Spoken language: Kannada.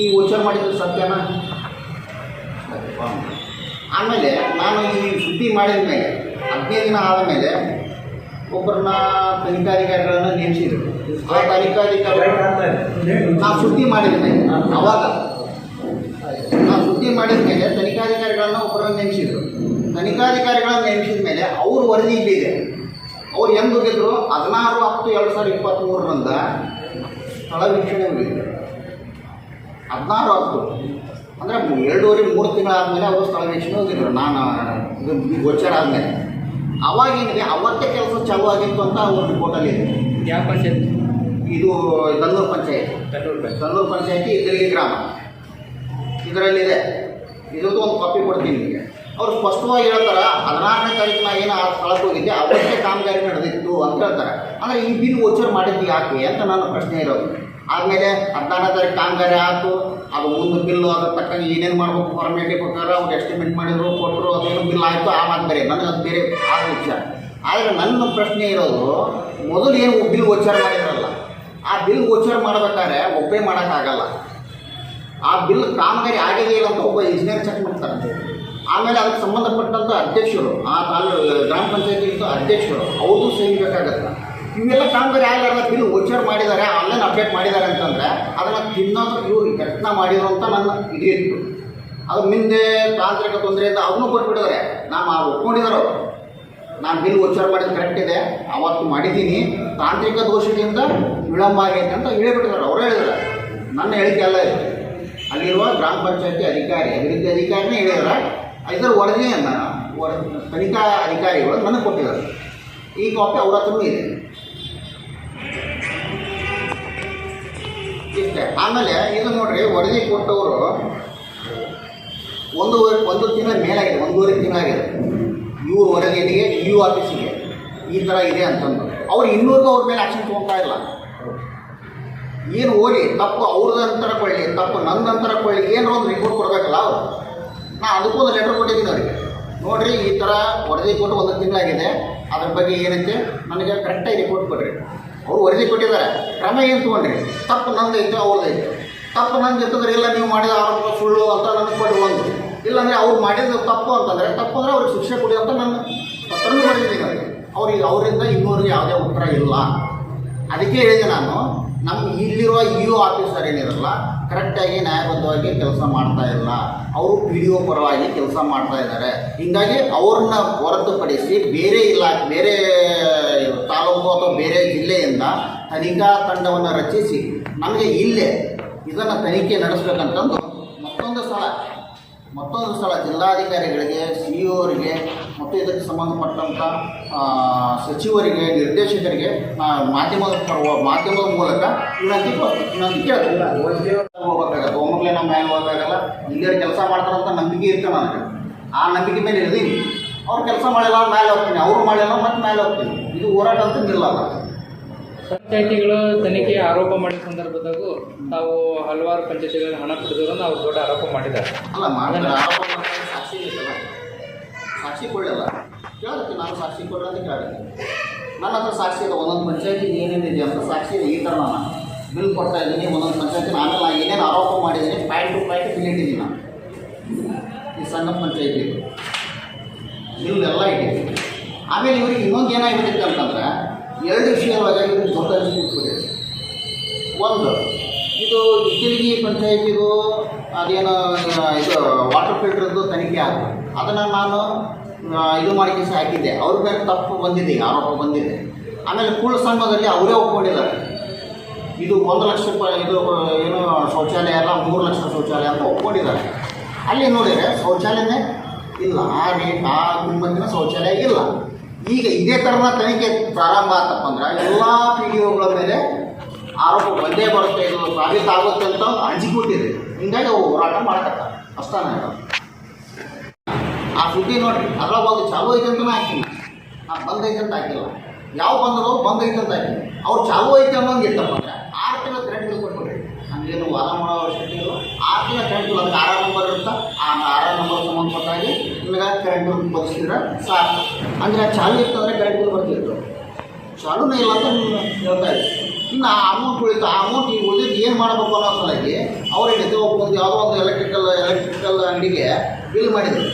ಈ ವಿಚಾರ ಮಾಡಿದ್ರೆ ಸತ್ಯನಾ? ಆಮೇಲೆ ನಾನು ಈ ಸುದ್ದಿ ಮಾಡಿದ ಮೇಲೆ, ಹದಿನೈದು ದಿನ ಆದ ಮೇಲೆ ಒಬ್ಬರನ್ನ ತನಿಖಾಧಿಕಾರಿಗಳನ್ನು ನೇಮಿಸಿದರು. ಆ ತನಿಖಾಧಿಕಾರಿ ನಾನು ಸುದ್ದಿ ಮಾಡಿದ ಮೇಲೆ, ಅವಾಗ ನಾ ಸುದ್ದಿ ಮಾಡಿದ ಮೇಲೆ ತನಿಖಾಧಿಕಾರಿಗಳನ್ನ ಒಬ್ಬರನ್ನ ನೇಮಿಸಿದರು. ತನಿಖಾಧಿಕಾರಿಗಳನ್ನ ನೇಮಿಸಿದ ಮೇಲೆ ಅವ್ರ ವರದಿ ಇಲ್ಲಿದೆ. ಅವ್ರು ಹೆಂಗೆ ಹೋಗಿದ್ರು? ಹದಿನಾರು ಹತ್ತು ಎರಡು ಸಾವಿರದ ಇಪ್ಪತ್ತ್ಮೂರರಿಂದ ಸ್ಥಳ ವೀಕ್ಷಣೆ ಹೋಗಿದ್ರು ಹದಿನಾರು ಹತ್ತು ಅಂದರೆ ಎರಡೂವರೆ ಮೂರು ತಿಂಗಳಾದಮೇಲೆ ಅವರು ಸ್ಥಳ ವೀಕ್ಷಣೆ ಹೋಗಿದ್ರು. ನಾನು ಇದು ಗೋಚರ ಆದಮೇಲೆ. ಅವಾಗೇನಿದೆ? ಅವತ್ತೇ ಕೆಲಸ ಚಾಲು ಆಗಿತ್ತು ಅಂತ ಒಂದು ರಿಪೋರ್ಟಲ್ಲಿ ಇದೆ. ಯಾವ ಪಂಚಾಯತ್? ಇದು ತನ್ನೂರು ಪಂಚಾಯತ್. ತನ್ನೂರು ಪಂಚಾಯತಿ. ಇದರಲ್ಲಿ ಗ್ರಾಮ. ಇದರಲ್ಲಿದೆ. ಇದ್ರದ್ದು ಒಂದು ಕಾಪಿ ಕೊಡ್ತೀನಿ ನಿಮಗೆ. ಅವ್ರು ಸ್ಪಷ್ಟವಾಗಿ ಹೇಳ್ತಾರೆ, ಹದಿನಾರನೇ ತಾರೀಕು ನಾ ಏನು ಆ ಸ್ಥಳಕ್ಕೆ ಹೋಗಿದ್ದೆ ಅವತ್ತೇ ಕಾಮಗಾರಿ ನಡೆದಿತ್ತು ಅಂತ ಹೇಳ್ತಾರೆ. ಅಂದರೆ ಈ ಬಿಲ್ ವೋಚರ್ ಮಾಡಿದ್ದು ಯಾಕೆ ಅಂತ ನನ್ನ ಪ್ರಶ್ನೆ ಇರೋದು. ಆದಮೇಲೆ ಹದಿನಾರನೇ ತಾರೀಕು ಕಾಮಗಾರಿ ಆಯಿತು, ಅದು ಮುಂದೆ ಬಿಲ್ಲು ಅದ್ರ ತಕ್ಕಂಗೆ ಏನೇನು ಮಾಡ್ಬೇಕು ಫಾರ್ಮೇಟಿ ಪ್ರಕಾರ, ಅವ್ರು ಎಸ್ಟಿಮೇಟ್ ಮಾಡಿದ್ರು ಕೊಟ್ಟರು ಅದೇನು ಬಿಲ್ ಆಯಿತು, ಆ ಮಾತು ಬೇರೆ, ನನಗೆ ಅದು ಬೇರೆ ಆ ವಿಚಾರ. ಆದರೆ ನನ್ನ ಪ್ರಶ್ನೆ ಇರೋದು, ಮೊದಲು ಏನು ಬಿಲ್ ವೋಚರ್ ಮಾಡಿದ್ರಲ್ಲ, ಆ ಬಿಲ್ ಗೋಚರ ಮಾಡ್ಬೇಕಾದ್ರೆ ಒಬ್ಬೇ ಮಾಡೋಕ್ಕಾಗಲ್ಲ. ಆ ಬಿಲ್ ಕಾಮಗಾರಿ ಆಗಿದೆ ಇಲ್ಲ ಅಂತ ಒಬ್ಬ ಇಂಜಿನಿಯರ್ ಚೆಕ್ ಮಾಡ್ತಾರೆ. ಆಮೇಲೆ ಅದಕ್ಕೆ ಸಂಬಂಧಪಟ್ಟಂಥ ಅಧ್ಯಕ್ಷರು, ಆ ತಾಲೂ ಗ್ರಾಮ ಪಂಚಾಯತಿ ಅಧ್ಯಕ್ಷರು ಅವರು ಸಹಿ ಬೇಕಾಗತ್ತೆ. ಇವೆಲ್ಲ ಕಾಮಗಾರಿ ಆಗಲಾರ್ದ ಬಿಲ್ ಗೋಚರ ಮಾಡಿದ್ದಾರೆ ಆನ್ಲೈನ್ ಅಪ್ಡೇಟ್ ಮಾಡಿದ್ದಾರೆ ಅಂತಂದರೆ, ಅದನ್ನು ತಿನ್ನೋದು ಇವರು ಯತ್ನ ಮಾಡಿದ್ರು ಅಂತ ನನ್ನ ಇದಿತ್ತು ಅದು ಮುಂದೆ ತಾಂತ್ರಿಕ ತೊಂದರೆಯಿಂದ ಅವನು ಕೊಟ್ಬಿಟ್ಟಿದ್ದಾರೆ ನಾನು ಒಪ್ಕೊಂಡಿದ್ದಾರೆ ನಾನು ಬಿಲ್ ಉಚ್ಚಾರ ಮಾಡಿದ ಕರೆಕ್ಟ್ ಇದೆ, ಅವತ್ತು ಮಾಡಿದ್ದೀನಿ. ತಾಂತ್ರಿಕ ದೋಷದಿಂದ ವಿಳಂಬ ಆಗೈತೆ ಅಂತ ಹೇಳಿಬಿಟ್ಟಿದ್ದಾರೆ ಅವರು ಹೇಳಿದ್ದಾರೆ ನನ್ನ ಹೇಳಿಕೆ ಅಲ್ಲ ಇದೆ. ಅಲ್ಲಿರುವ ಗ್ರಾಮ ಪಂಚಾಯತಿ ಅಧಿಕಾರಿ, ಅಭಿವೃದ್ಧಿ ಅಧಿಕಾರಿನೇ ಹೇಳಿದಾರೆ. ಇದರ ವರದಿಯನ್ನು ವರ ತನಿಖಾ ಅಧಿಕಾರಿಗಳು ನನಗೆ ಕೊಟ್ಟಿದ್ದಾರೆ. ಈ ಕಾಪಿ ಅವ್ರ ಹತ್ರ ಇದೆ. ಇಷ್ಟೇ. ಆಮೇಲೆ ಇದು ನೋಡ್ರಿ, ವರದಿ ಕೊಟ್ಟವರು ಒಂದೂವರೆ ಒಂದು ತಿಂಗಳ ಮೇಲಾಗಿದೆ ಒಂದೂವರೆ ತಿಂಗಳಾಗಿದೆ ಇವ್ರ ವರದಿಗೆ ಯು ಆಫೀಸಿಗೆ ಈ ಥರ ಇದೆ ಅಂತಂದು ಅವ್ರು ಇನ್ನೂರಿಗೂ ಅವ್ರ ಮೇಲೆ ಆಕ್ಷನ್ ತೊಗೊಳ್ತಾ ಇಲ್ಲ. ಏನು ಓಡಿ ತಪ್ಪು ಅವ್ರದ್ದು ಅಂತರ ಕೊಳ್ಳಿ ತಪ್ಪು ನಂದು ಅಂತರ ಕೊಳ್ಳಿ ಏನೋ ಒಂದು ರಿಪೋರ್ಟ್ ಕೊಡಬೇಕಲ್ಲ ಅವ್ರು. ನಾ ಅದಕ್ಕೂ ಒಂದು ಲೆಟರ್ ಕೊಟ್ಟಿದ್ದೀನಿ ಅವರಿಗೆ. ನೋಡಿರಿ, ಈ ಥರ ವರದಿ ಕೊಟ್ಟು ಒಂದು ತಿಂಗಳಾಗಿದೆ. ಅದ್ರ ಬಗ್ಗೆ ಏನೈತೆ? ನನಗೆ ಕರೆಕ್ಟಾಗಿ ರಿಪೋರ್ಟ್ ಕೊಡ್ರಿ. ಅವರು ವರದಿ ಕೊಟ್ಟಿದ್ದಾರೆ. ಕ್ರಮ ಏನು ತೊಗೊಂಡ್ರಿ? ತಪ್ಪು ನಂದು ಐತೆ ಅವ್ರದ್ದು ಐತೆ. ತಪ್ಪು ನಂದು ಇತ್ತಂದ್ರೆ ಇಲ್ಲ, ನೀವು ಮಾಡಿದ ಆರೋಪ ಸುಳ್ಳು ಅಂತ ನನಗೆ ಕೊಡಿ ಒಂದು. ಇಲ್ಲಾಂದರೆ ಅವ್ರು ಮಾಡಿದ ತಪ್ಪು ಅಂತಂದರೆ, ತಪ್ಪು ಅಂದರೆ ಅವ್ರಿಗೆ ಶಿಕ್ಷೆ ಕೊಡಿ ಅಂತ ನಾನು ಪತ್ರನೂ ಮಾಡಿದ್ದೀನಿ ಅವರಿಗೆ ಅವ್ರಿಗೆ ಅವರಿಂದ ಇನ್ನೂರಿಗೆ ಯಾವುದೇ ಉತ್ತರ ಇಲ್ಲ. ಅದಕ್ಕೆ ಹೇಳಿದೆ ನಾನು ನಮ್ಮ ಇಲ್ಲಿರುವ ಇ ಒ ಆಫೀಸರ್ ಏನಿರಲ್ಲ ಕರೆಕ್ಟಾಗಿ ನ್ಯಾಯಬದ್ಧವಾಗಿ ಕೆಲಸ ಮಾಡ್ತಾ ಇಲ್ಲ. ಅವರು ಪಿ ಡಿ ಒ ಪರವಾಗಿ ಕೆಲಸ ಮಾಡ್ತಾ ಇದ್ದಾರೆ. ಹೀಗಾಗಿ ಅವ್ರನ್ನ ಹೊರತುಪಡಿಸಿ ಬೇರೆ ಇಲಾಖೆ ಬೇರೆ ತಾಲೂಕು ಅಥವಾ ಬೇರೆ ಜಿಲ್ಲೆಯಿಂದ ತನಿಖಾ ತಂಡವನ್ನು ರಚಿಸಿ, ನಮಗೆ ಇಲ್ಲೇ ಇದನ್ನು ತನಿಖೆ ನಡೆಸಬೇಕಂತಂದು ಮತ್ತೊಂದು ಸ್ಥಳ ಮತ್ತೊಂದು ಸ್ಥಳ ಜಿಲ್ಲಾಧಿಕಾರಿಗಳಿಗೆ ಸಿ ಅವರಿಗೆ ಮತ್ತು ಇದಕ್ಕೆ ಸಂಬಂಧಪಟ್ಟಂಥ ಸಚಿವರಿಗೆ, ನಿರ್ದೇಶಕರಿಗೆ ಮಾಧ್ಯಮದ ಪರ್ವ, ಮಾಧ್ಯಮದ ಮೂಲಕ ವಿನಂತಿ ವಿನಂತಿ ಕೇಳ್ತೀನಿ. ಹೋಗ್ಬೇಕಾಗತ್ತೆ ಒಮ್ಮೆ ನಮ್ಮ ಮ್ಯಾಲೆ ಹೋಗೋಕ್ಕಾಗಲ್ಲ ಇಲ್ಲೇ ಕೆಲಸ ಮಾಡ್ತಾರಂತ ನಂಬಿಕೆ ಇರ್ತೇನೆ ನನಗೆ. ಆ ನಂಬಿಕೆ ಮೇಲೆ ಇರ್ದೀನಿ ಅವ್ರು ಕೆಲಸ ಮಾಡಿಲ್ಲ ಮ್ಯಾಲೆ ಹೋಗ್ತೀನಿ. ಅವರು ಮಾಡಿಲ್ಲ ಮತ್ತೆ ಮ್ಯಾಲೆ ಹೋಗ್ತೀನಿ. ಇದು ಹೋರಾಟ ಅಂತ ನಿಲ್ಲಲ್ಲ. ಪಂಚಾಯತಿಗಳು ತನಿಖೆ ಆರೋಪ ಮಾಡಿದ ಸಂದರ್ಭದಾಗೂ ತಾವು ಹಲವಾರು ಪಂಚಾಯಿತಿಗಳಿಗೆ ಹಣ ಕೊಟ್ಟಿದ್ರು ಅವ್ರು ದೊಡ್ಡ ಆರೋಪ ಮಾಡಿದ್ದಾರೆ. ಅಲ್ಲ ಆರೋಪ ಸಾಕ್ಷಿ ಬೇಕಲ್ಲ ಸಾಕ್ಷಿ ಕೊಡಲ್ಲ. ಕೇಳಕ್ಕೆ ನಾನು ಸಾಕ್ಷಿ ಕೊಡ್ರಿ ಅಂತ ಕೇಳಕ್ಕೆ ನನ್ನ ಹತ್ರ ಸಾಕ್ಷಿ ಇದೆ ಒಂದೊಂದು ಪಂಚಾಯತಿ ಏನೇನಿದೆ ಅಂತ ಸಾಕ್ಷಿ ಇದೆ ಈ ಥರ ನಾನು. ಬಿಲ್ ಕೊಡ್ತಾ ಇದ್ದೀನಿ ಒಂದೊಂದು ಪಂಚಾಯತಿ ಆಮೇಲೆ ನಾನು ಏನೇನು ಆರೋಪ ಮಾಡಿದ್ದೀನಿ ಪಾಯಿಂಟ್ ಟು ಪಾಯಿಂಟ್ ಬಿಲ್ ಇಟ್ಟಿದ್ದೀನಿ ನಾನು. ಈ ಸಣ್ಣ ಪಂಚಾಯತಿ ಬಿಲ್ ಎಲ್ಲ ಇಟ್ಟಿದ್ದೀನಿ ಆಮೇಲೆ ಇವ್ರಿಗೆ ಇನ್ನೊಂದು ಏನಾಗಿಬಿಟ್ಟಿತ್ತು ಅಂತಂದ್ರೆ ಎರಡು ವಿಷಯವಾಗಿ ದೊಡ್ಡ ಒಂದು, ಇದು ಇಟಲಿಗಿ ಪಂಚಾಯತಿಗೂ, ಅದೇನು, ಇದು ವಾಟರ್ ಫಿಲ್ಟರ್ದು ತನಿಖೆ ಆಯಿತು ಅದನ್ನು ನಾನು ಇದು ಮಾಡಿ ಹಾಕಿದ್ದೆ. ಅವ್ರ ಮೇಲೆ ತಪ್ಪು ಬಂದಿದೆ ಈಗ, ಆರೋಪ ಬಂದಿದೆ. ಆಮೇಲೆ ಕೂಳ ಸಂಘದಲ್ಲಿ ಅವರೇ ಒಪ್ಕೊಂಡಿದ್ದಾರೆ. ಇದು ಒಂದು ಲಕ್ಷ ರೂಪಾಯಿ, ಇದು, ಏನು, ಶೌಚಾಲಯ ಅಲ್ಲ, ಮೂರು ಲಕ್ಷ ಶೌಚಾಲಯ ಅಂತ ಒಪ್ಕೊಂಡಿದ್ದಾರೆ. ಅಲ್ಲಿ ನೋಡಿದರೆ ಶೌಚಾಲಯನೇ ಇಲ್ಲ. ಆ ರೇಟ್ ಆ ಗುಂಬಂದಿನ ಶೌಚಾಲಯ ಇಲ್ಲ. ಈಗ ಇದೇ ಥರದ ತನಿಖೆ ಪ್ರಾರಂಭ ಆತಪ್ಪ ಅಂದ್ರೆ ಎಲ್ಲ ಪಿ ಡಿ ಒಗಳ ಮೇಲೆ ಆರೋಪ ಬಂದೇ ಬರುತ್ತೆ ಇದು ಸಾಬೀತಾಗುತ್ತೆ ಅಂತ ಅಂಜಿಕೊಟ್ಟಿದೆ ಹಿಂಗಾಗಿ ಅವು ಹೋರಾಟ ಮಾಡಕತ್ತ ಅಷ್ಟಾನ ಆ ಸುದ್ದಿ ನೋಡ್ರಿ ಅದರ ಬಗ್ಗೆ ಚಾಲು ಐತೆ ಅಂತಲೇ ಹಾಕಿಲ್ಲ. ನಾ ಬಂದೈತೆ ಅಂತ ಹಾಕಿಲ್ಲ. ಯಾವ ಬಂದದೋ ಬಂದೈತೆ ಅಂತ ಹಾಕಿಲ್ಲ. ಅವ್ರು ಚಾಲು ಐತೆ ಅನ್ನೋಂಗೆ ಇತ್ತಪ್ಪ ಅಂದ್ರೆ ಆರು ತಿಂಗಳ ಕರೆಂಟ್ ಬಿಲ್ ಕೊಟ್ಬಿಡ್ರಿ ಹಂಗೇನು ವಾದ ಮಾಡೋ ಅವಶ್ಯಕತೆ ಇಲ್ಲ. ಆರು ತಿಂಗಳ ಕರೆಂಟ್ ಬಿಲ್ ಅದಕ್ಕೆ ಆರಾಮ ನಂಬರ್ ಬಿಲ್ ಬದಿಸಿದ್ರೆ ಸಾಕು. ಅಂದರೆ ಚಾಲು ಕರೆಂಟ್ ಬಿಲ್ ಬರ್ತಿತ್ತು ಚಾಲೂನೇ ಇಲ್ಲ ಅಂತ ಹೇಳ್ತಾ ಇದ್ದೆ ಇನ್ನು ಆ ಅಮೌಂಟ್ ಉಳಿತು, ಆ ಅಮೌಂಟ್ ಈಗ ಉಳಿದಿದ್ದು ಏನು ಮಾಡಬೇಕು ಅನ್ನೋ ಸಲುವಾಗಿ ಅವರು ಹೇಳಿದ್ದು ಒಬ್ಬ ಯಾವುದೋ ಒಂದು ಎಲೆಕ್ಟ್ರಿಕಲ್ ಎಲೆಕ್ಟ್ರಿಕಲ್ ಅಂಗಡಿಗೆ ಬಿಲ್ ಮಾಡಿದ್ರು.